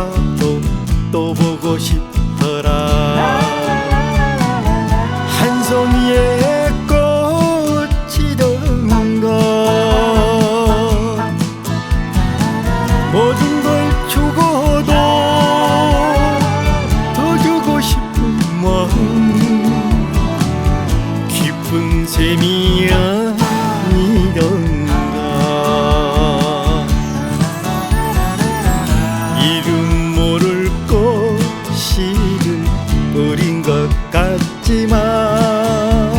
봐도 또 보고 싶더라. 한 송이의 꽃이던 것. 모든 걸 주고도 같지만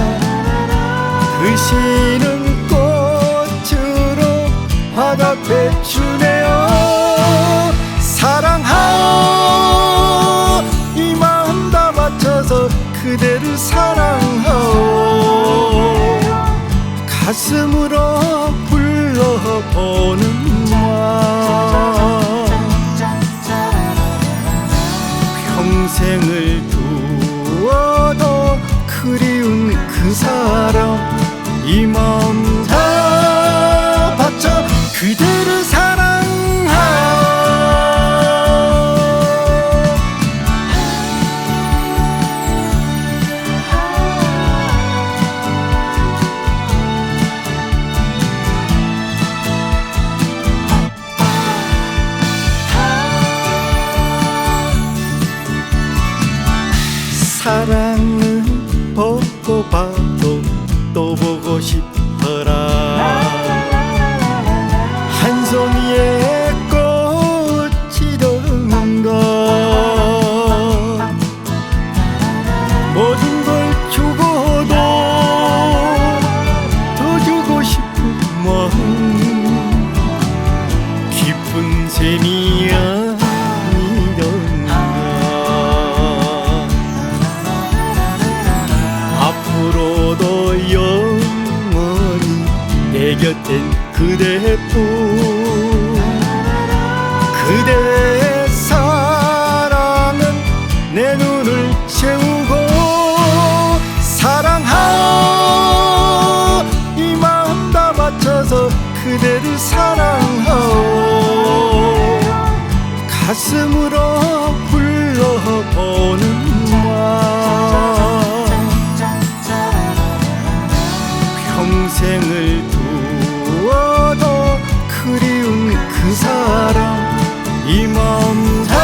그 시는 꽃으로 화답해 주네요. 사랑하오. 이 마음 다 바쳐서 그대를 사랑하오. 가슴으로 그리운 그 사람 이 마음 다 바쳐 그대를 사랑하. 사랑은 봐도 또 보고 싶더라. 한 송이의 꽃이던 것. 모든 걸 주고도 더 주고 싶은 마음. 깊은 셈이 아 곁엔 그대뿐. 그대의 사랑은 내 눈을 채우고 사랑하오. 이 마음 다 바쳐서 그대를 사랑하오. 가슴으로 불러보는 말 평생을 두어도 그리운 그 사람 이 마음